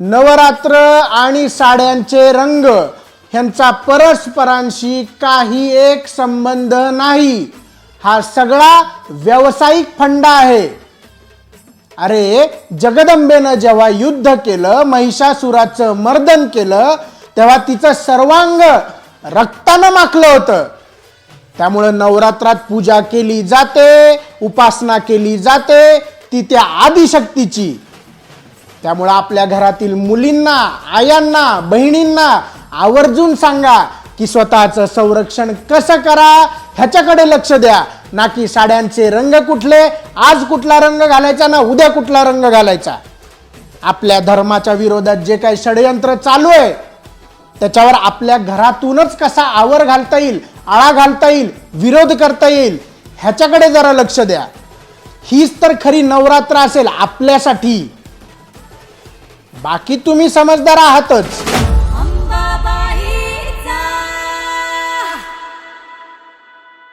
नवरात्र आणि साड्यांचे रंग ह्यांचा परस्परांशी काही एक संबंध नाही. हा सगळा व्यावसायिक फंडा आहे. अरे जगदंबेनं जेव्हा युद्ध केलं महिषासुराचं मर्दन केलं तेव्हा तिचं सर्वांग रक्तानं माखलं होतं. त्यामुळं नवरात्रात पूजा केली जाते उपासना केली जाते ती त्या आदिशक्तीची. त्यामुळं आपल्या घरातील मुलींना आयांना बहिणींना आवर्जून सांगा की स्वतःचं संरक्षण कसं करा ह्याच्याकडे लक्ष द्या. ना की साड्यांचे रंग कुठले आज कुठला रंग घालायचा ना उद्या कुठला रंग घालायचा. आपल्या धर्माच्या विरोधात जे काही षडयंत्र चालू आहे त्याच्यावर आपल्या घरातूनच कसा आवर घालता येईल आळा घालता येईल विरोध करता येईल ह्याच्याकडे जरा लक्ष द्या. हीच तर खरी नवरात्र असेल आपल्यासाठी. बाकी तुम्ही समजदार आहातच.